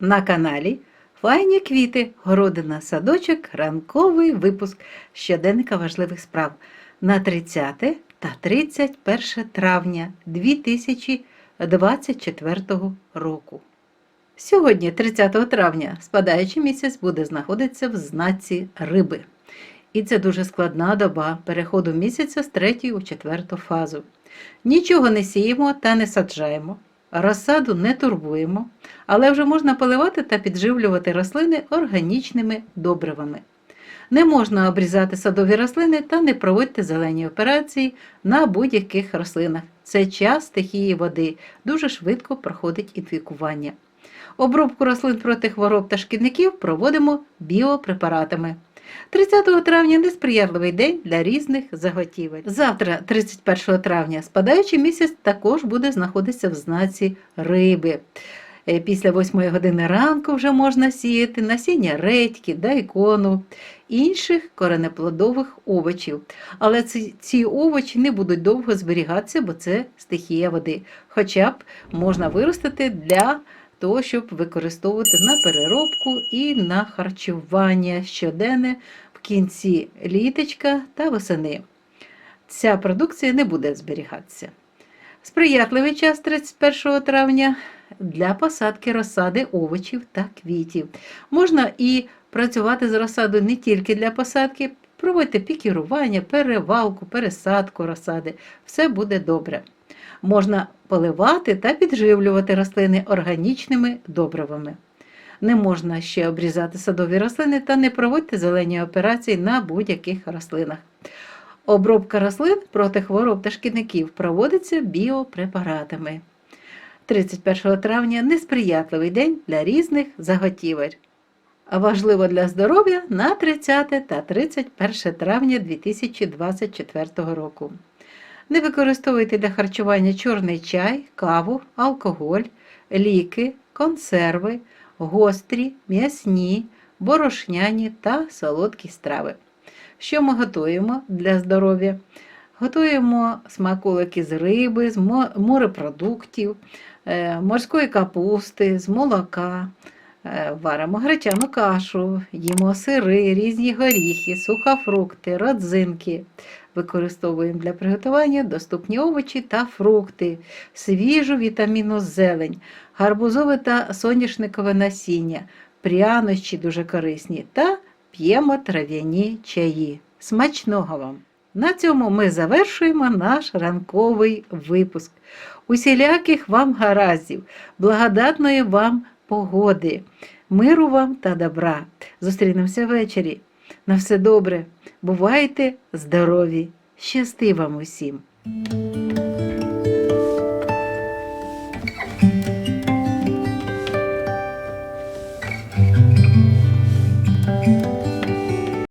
на каналі Файні квіти, городина, садочок, ранковий випуск щоденника важливих справ на 30 та 31 травня 2024 року. Сьогодні, 30 травня, спадаючий місяць буде знаходитися в знаці риби. І це дуже складна доба переходу місяця з третьої у четверту фазу. Нічого не сіємо та не саджаємо, розсаду не турбуємо, але вже можна поливати та підживлювати рослини органічними добривами. Не можна обрізати садові рослини та не проводьте зелені операції на будь-яких рослинах. Це час стихії води, дуже швидко проходить інфікування. Обробку рослин проти хвороб та шкідників проводимо біопрепаратами. 30 травня несприятливий день для різних заготівель. Завтра, 31 травня, спадаючий місяць також буде знаходитися в знаці риби. Е, Після 8 години ранку вже можна сіяти насіння редьки, дайкону, інших коренеплодових овочів. Але ці, ці овочі не будуть довго зберігатися, бо це стихія води. Хоча б можна виростити для того, щоб використовувати на переробку і на харчування щоденне в кінці літочка та восени. Ця продукція не буде зберігатися. Сприятливий час 31 травня для посадки розсади овочів та квітів. Можна і працювати з розсадою не тільки для посадки, проводьте пікірування, перевалку, пересадку розсади. Все буде добре. Можна поливати та підживлювати рослини органічними добривами. Не можна ще обрізати садові рослини та не проводьте зелені операції на будь-яких рослинах. Обробка рослин проти хвороб та шкідників проводиться біопрепаратами. 31 травня несприятливий день для різних заготівель. Важливо для здоров'я на 30 та 31 травня 2024 року. Не використовуйте для харчування чорний чай, каву, алкоголь, ліки, консерви, гострі, м'ясні, борошняні та солодкі страви. Що ми готуємо для здоров'я? Готуємо смаколики з риби, з морепродуктів, е, морської капусти, з молока. Е, Варимо гречану кашу, їмо сири, різні горіхи, сухофрукти, родзинки. Використовуємо для приготування доступні овочі та фрукти, свіжу вітамінну зелень, гарбузове та соняшникове насіння, прянощі дуже корисні та п'ємо трав'яні чаї. Смачного вам! На цьому ми завершуємо наш ранковий випуск. Усіляких вам гараздів, благодатної вам погоди, миру вам та добра. Зустрінемося ввечері. На все добре. Бувайте здорові! Щасти вам усім!